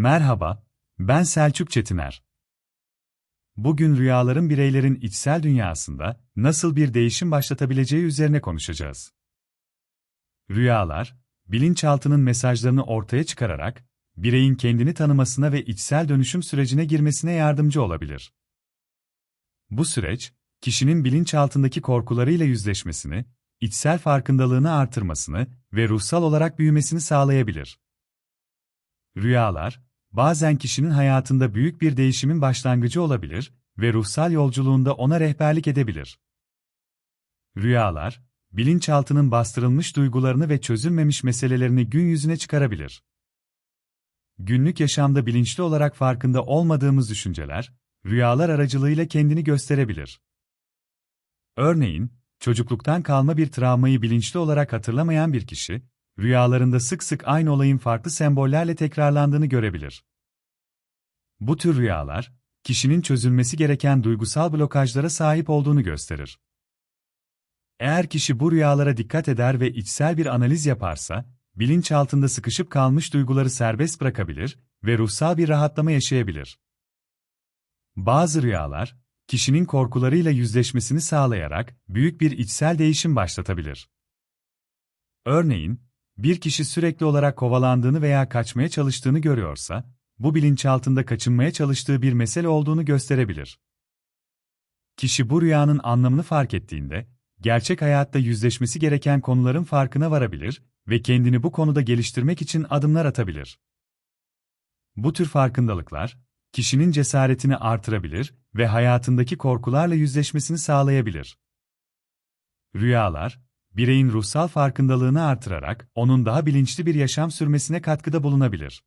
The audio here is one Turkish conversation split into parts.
Merhaba, ben Selçuk Çetiner. Bugün rüyaların bireylerin içsel dünyasında nasıl bir değişim başlatabileceği üzerine konuşacağız. Rüyalar, bilinçaltının mesajlarını ortaya çıkararak, bireyin kendini tanımasına ve içsel dönüşüm sürecine girmesine yardımcı olabilir. Bu süreç, kişinin bilinçaltındaki korkularıyla yüzleşmesini, içsel farkındalığını artırmasını ve ruhsal olarak büyümesini sağlayabilir. Rüyalar, bazen kişinin hayatında büyük bir değişimin başlangıcı olabilir ve ruhsal yolculuğunda ona rehberlik edebilir. Rüyalar, bilinçaltının bastırılmış duygularını ve çözülmemiş meselelerini gün yüzüne çıkarabilir. Günlük yaşamda bilinçli olarak farkında olmadığımız düşünceler, rüyalar aracılığıyla kendini gösterebilir. Örneğin, çocukluktan kalma bir travmayı bilinçli olarak hatırlamayan bir kişi, rüyalarında sık sık aynı olayın farklı sembollerle tekrarlandığını görebilir. Bu tür rüyalar, kişinin çözülmesi gereken duygusal blokajlara sahip olduğunu gösterir. Eğer kişi bu rüyalara dikkat eder ve içsel bir analiz yaparsa, bilinçaltında sıkışıp kalmış duyguları serbest bırakabilir ve ruhsal bir rahatlama yaşayabilir. Bazı rüyalar, kişinin korkularıyla yüzleşmesini sağlayarak büyük bir içsel değişim başlatabilir. Örneğin, bir kişi sürekli olarak kovalandığını veya kaçmaya çalıştığını görüyorsa, bu bilinçaltında kaçınmaya çalıştığı bir mesele olduğunu gösterebilir. Kişi bu rüyanın anlamını fark ettiğinde, gerçek hayatta yüzleşmesi gereken konuların farkına varabilir ve kendini bu konuda geliştirmek için adımlar atabilir. Bu tür farkındalıklar, kişinin cesaretini artırabilir ve hayatındaki korkularla yüzleşmesini sağlayabilir. Rüyalar, bireyin ruhsal farkındalığını artırarak onun daha bilinçli bir yaşam sürmesine katkıda bulunabilir.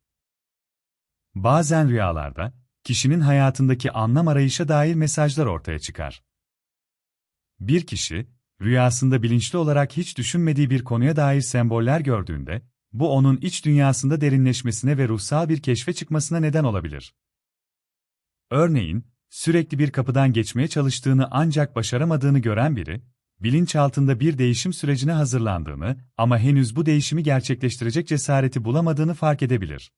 Bazen rüyalarda, kişinin hayatındaki anlam arayışa dair mesajlar ortaya çıkar. Bir kişi, rüyasında bilinçli olarak hiç düşünmediği bir konuya dair semboller gördüğünde, bu onun iç dünyasında derinleşmesine ve ruhsal bir keşfe çıkmasına neden olabilir. Örneğin, sürekli bir kapıdan geçmeye çalıştığını ancak başaramadığını gören biri, bilinçaltında bir değişim sürecine hazırlandığını ama henüz bu değişimi gerçekleştirecek cesareti bulamadığını fark edebilir.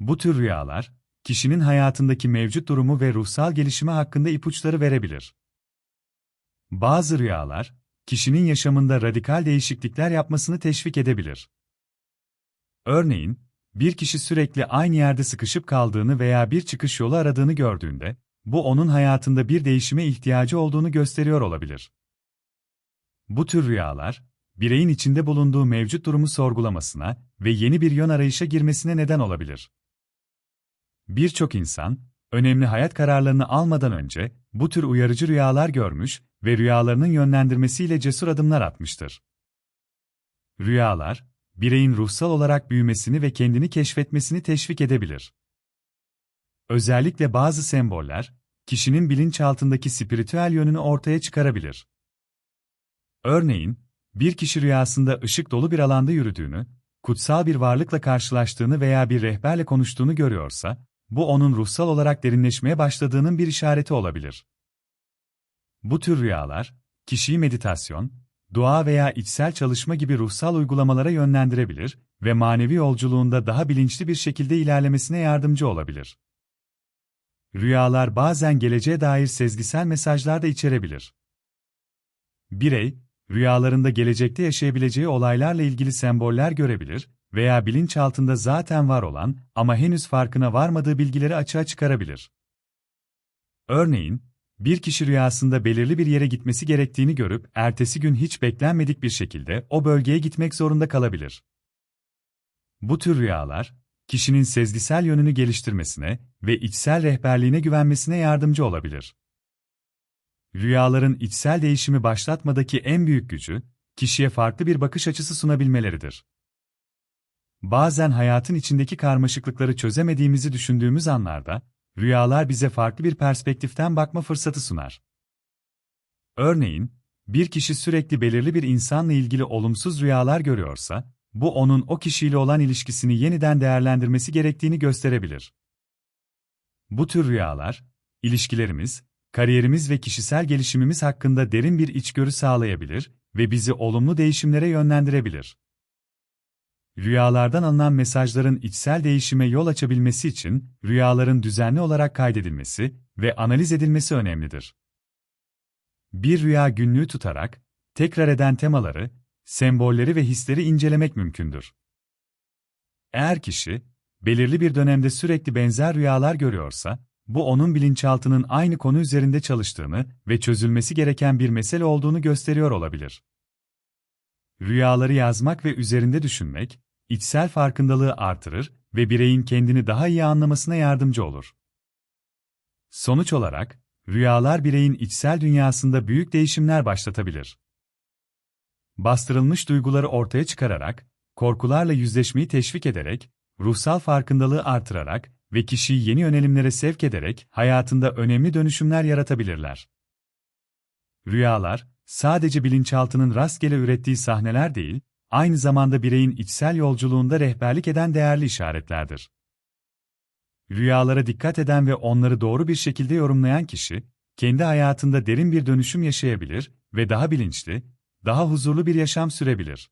Bu tür rüyalar, kişinin hayatındaki mevcut durumu ve ruhsal gelişimi hakkında ipuçları verebilir. Bazı rüyalar, kişinin yaşamında radikal değişiklikler yapmasını teşvik edebilir. Örneğin, bir kişi sürekli aynı yerde sıkışıp kaldığını veya bir çıkış yolu aradığını gördüğünde, bu onun hayatında bir değişime ihtiyacı olduğunu gösteriyor olabilir. Bu tür rüyalar, bireyin içinde bulunduğu mevcut durumu sorgulamasına ve yeni bir yön arayışa girmesine neden olabilir. Birçok insan, önemli hayat kararlarını almadan önce bu tür uyarıcı rüyalar görmüş ve rüyalarının yönlendirmesiyle cesur adımlar atmıştır. Rüyalar, bireyin ruhsal olarak büyümesini ve kendini keşfetmesini teşvik edebilir. Özellikle bazı semboller, kişinin bilinçaltındaki spiritüel yönünü ortaya çıkarabilir. Örneğin, bir kişi rüyasında ışık dolu bir alanda yürüdüğünü, kutsal bir varlıkla karşılaştığını veya bir rehberle konuştuğunu görüyorsa, bu onun ruhsal olarak derinleşmeye başladığının bir işareti olabilir. Bu tür rüyalar, kişiyi meditasyon, dua veya içsel çalışma gibi ruhsal uygulamalara yönlendirebilir ve manevi yolculuğunda daha bilinçli bir şekilde ilerlemesine yardımcı olabilir. Rüyalar bazen geleceğe dair sezgisel mesajlar da içerebilir. Birey, rüyalarında gelecekte yaşayabileceği olaylarla ilgili semboller görebilir veya bilinçaltında zaten var olan ama henüz farkına varmadığı bilgileri açığa çıkarabilir. Örneğin, bir kişi rüyasında belirli bir yere gitmesi gerektiğini görüp ertesi gün hiç beklenmedik bir şekilde o bölgeye gitmek zorunda kalabilir. Bu tür rüyalar, kişinin sezgisel yönünü geliştirmesine ve içsel rehberliğine güvenmesine yardımcı olabilir. Rüyaların içsel değişimi başlatmadaki en büyük gücü, kişiye farklı bir bakış açısı sunabilmeleridir. Bazen hayatın içindeki karmaşıklıkları çözemediğimizi düşündüğümüz anlarda, rüyalar bize farklı bir perspektiften bakma fırsatı sunar. Örneğin, bir kişi sürekli belirli bir insanla ilgili olumsuz rüyalar görüyorsa, bu onun o kişiyle olan ilişkisini yeniden değerlendirmesi gerektiğini gösterebilir. Bu tür rüyalar, ilişkilerimiz, kariyerimiz ve kişisel gelişimimiz hakkında derin bir içgörü sağlayabilir ve bizi olumlu değişimlere yönlendirebilir. Rüyalardan alınan mesajların içsel değişime yol açabilmesi için rüyaların düzenli olarak kaydedilmesi ve analiz edilmesi önemlidir. Bir rüya günlüğü tutarak tekrar eden temaları, sembolleri ve hisleri incelemek mümkündür. Eğer kişi belirli bir dönemde sürekli benzer rüyalar görüyorsa, bu onun bilinçaltının aynı konu üzerinde çalıştığını ve çözülmesi gereken bir mesele olduğunu gösteriyor olabilir. Rüyaları yazmak ve üzerinde düşünmek, içsel farkındalığı artırır ve bireyin kendini daha iyi anlamasına yardımcı olur. Sonuç olarak, rüyalar bireyin içsel dünyasında büyük değişimler başlatabilir. Bastırılmış duyguları ortaya çıkararak, korkularla yüzleşmeyi teşvik ederek, ruhsal farkındalığı artırarak ve kişiyi yeni yönelimlere sevk ederek hayatında önemli dönüşümler yaratabilirler. Rüyalar, sadece bilinçaltının rastgele ürettiği sahneler değil, aynı zamanda bireyin içsel yolculuğunda rehberlik eden değerli işaretlerdir. Rüyalara dikkat eden ve onları doğru bir şekilde yorumlayan kişi, kendi hayatında derin bir dönüşüm yaşayabilir ve daha bilinçli, daha huzurlu bir yaşam sürebilir.